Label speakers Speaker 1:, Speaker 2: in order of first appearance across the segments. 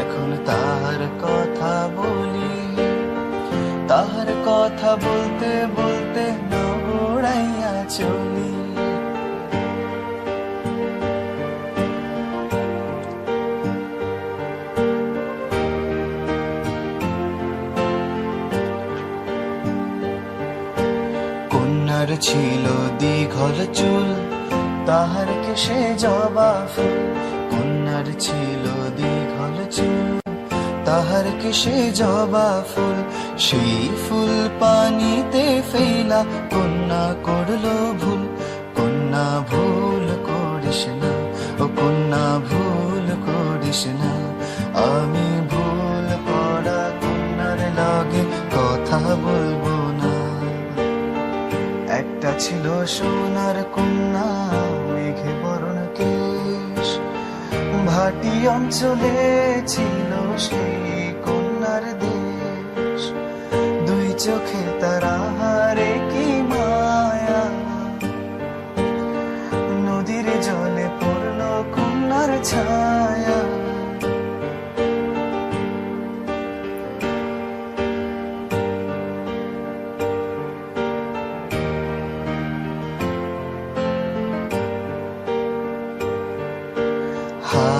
Speaker 1: এখন তাহার কথা বলি, তাহার কথা বলতে বলতে নাও গোড়াইয়া চলি। কন্যার ছিল দীঘল চুল তাহার কেশে জবা ফুল কন্যার ছিল, দীঘল চুল। তাহার কেশে জবা ফুল? সেই ফুল পানিতে ফেলা কন্যা করল ভুল। কন্যা ভুল করিস না, ও কন্যা ভুল করিস না। আমি ভুল করা কন্যার লাগে কথা বলব না। একটা ছিল সোনার কন্যা, মেঘে বরণ ভাটি অঞ্চলে ছিল সেই কন্যার দেশ। দুই চোখে তারা হারে কি মায়া। নদীর জলে পড়ল কন্যার ছায়া। খালি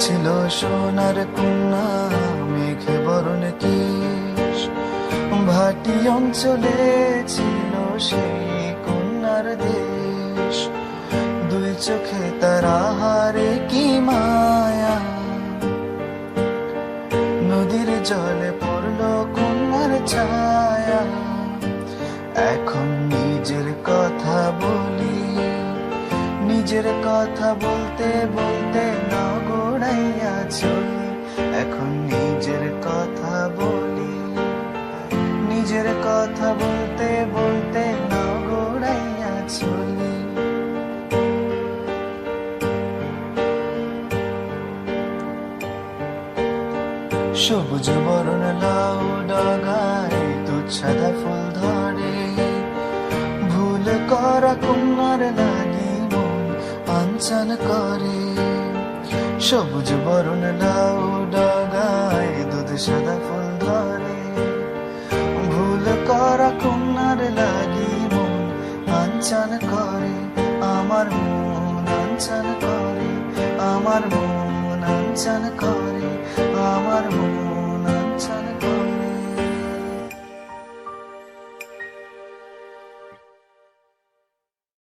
Speaker 1: ছিল সোনার কন্যা, মেঘে বরণ কেশ ভাটি অঞ্চলে ছিল সেই কন্যার দেশ। দুই চোখে তারা হারে কি মায়া। নদীর জলে পড়ল কন্যার ছায়া। এখন নিজের কথা নিজের কথা বলতে বলতে না চলি। এখন নিজের কথা বলি। নিজের কথা বলতে বলতে না চলি। সবুজ বরণ লাউ ডাগায় তুচ্ছাদা ফুল ধরে। ভুল করা লাগি মন আঞ্চল করে সবুজ বরণ লাউ ডাগায় দুধ, সাদা ফুল ধরে। ভুল করা কন্যার লাগি মন আঞ্চল করে। আমার মন আঞ্চল করে, আমার মন আঞ্চল করে, আমার মন